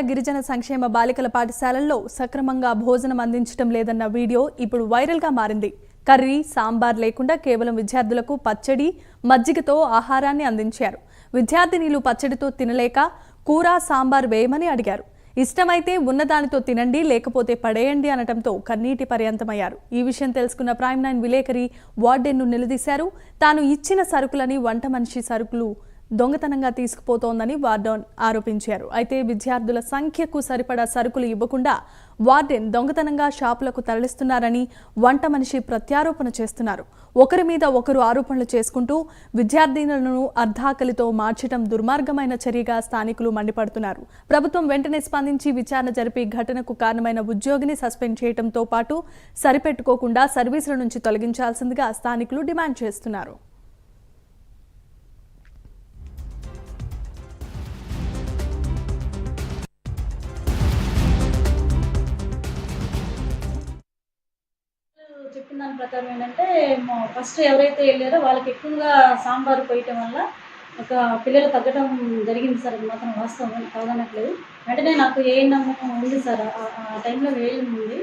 గిరిజన సంక్షేమ బాలికల పాఠశాలల్లో సక్రమంగా భోజనం అందించడం లేదన్న వీడియో ఇప్పుడు వైరల్గా మారింది. కర్రీ సాంబార్ లేకుండా కేవలం విద్యార్థులకు పచ్చడి మజ్జిగతో ఆహారాన్ని అందించారు. విద్యార్థినీలు పచ్చడితో తినలేక కూర సాంబార్ వేయమని అడిగారు. ఇష్టమైతే ఉన్నదానితో తినండి లేకపోతే పడేయండి అనటంతో కన్నీటి పర్యంతమయ్యారు. ఈ విషయం తెలుసుకున్న ప్రైమ్ నైన్ విలేకరి వార్డెన్ను నిలదీశారు. తాను ఇచ్చిన సరుకులని వంట మనిషి సరుకులు దొంగతనంగా తీసుకుపోతోందని వార్డెన్ ఆరోపించారు. అయితే విద్యార్థుల సంఖ్యకు సరిపడా సరుకులు ఇవ్వకుండా వార్డెన్ దొంగతనంగా షాపులకు తరలిస్తున్నారని వంట మనిషి ప్రత్యారోపణ చేస్తున్నారు. ఒకరి మీద ఒకరు ఆరోపణలు చేసుకుంటూ విద్యార్థినులను అర్ధాకలితో మార్చడం దుర్మార్గమైన చర్యగా స్థానికులు మండిపడుతున్నారు. ప్రభుత్వం వెంటనే స్పందించి విచారణ జరిపి ఘటనకు కారణమైన ఉద్యోగిని సస్పెండ్ చేయడంతో పాటు సరిపెట్టుకోకుండా సర్వీసుల నుంచి తొలగించాల్సిందిగా స్థానికులు డిమాండ్ చేస్తున్నారు. చెప్పిన దాని ప్రకారం ఏంటంటే మా- ఫస్ట్ ఎవరైతే వెళ్ళారో వాళ్ళకి ఎక్కువగా సాంబారు పోయటం వల్ల ఒక పిల్లలు తగ్గడం జరిగింది సార్. అది మాత్రం వాస్తవం. అది కాదనట్లేదు. వెంటనే నాకు ఏ నమ్మకం ఉంది సార్. ఆ- ఆ టైంలో వేయడం ఉంది.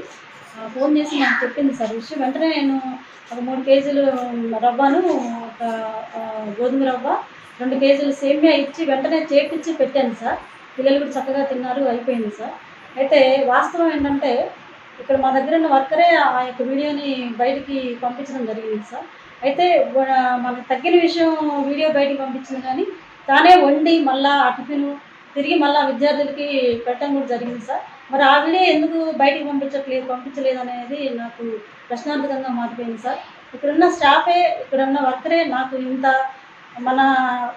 ఫోన్ చేసి నాకు చెప్పింది సార్. విషయం వెంటనే నేను ఒక మూడు కేజీలు రవ్వను ఒక గోధుమ రవ్వ రెండు కేజీలు సేమియా ఇచ్చి వెంటనే చేపించి పెట్టాను సార్. పిల్లలు కూడా చక్కగా తిన్నారు అయిపోయింది సార్. అయితే వాస్తవం ఏంటంటే ఇక్కడ మా దగ్గర ఉన్న వర్కరే ఆ యొక్క వీడియోని బయటికి పంపించడం జరిగింది సార్. అయితే మనకు తగ్గిన విషయం వీడియో బయటికి పంపించింది కానీ తానే వండి మళ్ళా ఆ టిఫిన్ తిరిగి మళ్ళా విద్యార్థులకి పెట్టడం కూడా జరిగింది సార్. మరి ఆ వీడియో ఎందుకు బయటికి పంపించట్లేదు పంపించలేదు అనేది నాకు ప్రశ్నార్థకంగా మారిపోయింది సార్. ఇక్కడున్న స్టాఫే ఇక్కడ ఉన్న వర్కరే నాకు ఇంత మన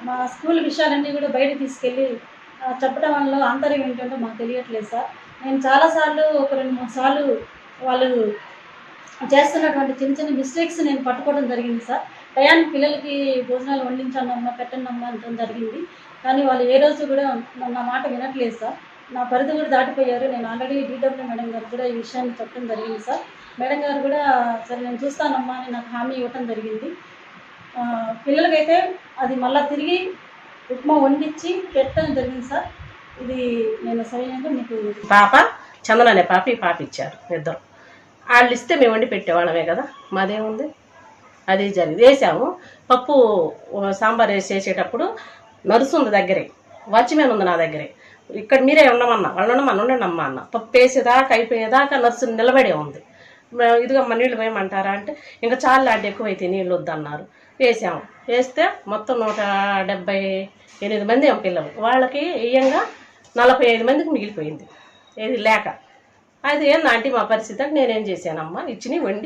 మా స్కూల్ విషయాలన్నీ కూడా బయట తీసుకెళ్ళి చెప్పడం వల్ల అంతరం ఏంటంటే మాకు తెలియట్లేదు సార్. నేను చాలాసార్లు ఒక రెండు మూడు సార్లు వాళ్ళు చేస్తున్నటువంటి చిన్న చిన్న మిస్టేక్స్ నేను పట్టుకోవడం జరిగింది సార్. టయానికి పిల్లలకి భోజనాలు వండించానమ్మా పెట్టండమ్మా అనడం జరిగింది. కానీ వాళ్ళు ఏ రోజు కూడా నా- మాట వినట్లేదు సార్. నా పరిధి కూడా దాటిపోయారు. నేను ఆల్రెడీ డీడబ్ల్యూ మేడం గారు కూడా ఈ విషయాన్ని చెప్పడం జరిగింది సార్. మేడం గారు కూడా సరే నేను చూస్తానమ్మా అని నాకు హామీ ఇవ్వటం జరిగింది. పిల్లలకైతే అది మళ్ళీ తిరిగి ఉప్మా వండించి పెట్టడం జరిగింది సార్. ఇది నేను సరైనగా మీకు పాప చందన అనే పాప ఈ పాప ఇచ్చారు ఇద్దరు. వాళ్ళు ఇస్తే మేము వండి పెట్టేవాళ్ళమే కదా మాదేముంది? అది జరిగింది. వేసాము. పప్పు సాంబార్ వేసి చేసేటప్పుడు నర్సు ఉంది దగ్గరే వాచ్మెన్ ఉంది నా దగ్గరే. ఇక్కడ మీరే ఉండమన్నా వాళ్ళు ఉండమని ఉండండి అన్న. పప్పు వేసేదాకా అయిపోయేదాకా నర్సు నిలబడే ఉంది. ఇదిగమ్మ నీళ్ళు వేయమంటారా అంటే ఇంకా చాలా లాంటి ఎక్కువైతే నీళ్ళు వద్దన్నారు. వేసాము. వేస్తే మొత్తం నూట డెబ్బై ఎనిమిది మంది పిల్లలు. వాళ్ళకి ఇయ్యంగా నలభై ఐదు మందికి మిగిలిపోయింది. ఏది లేక. అది ఏంది ఆంటీ మా పరిస్థితి? నేనేం చేశానమ్మా? ఇచ్చినవి వండి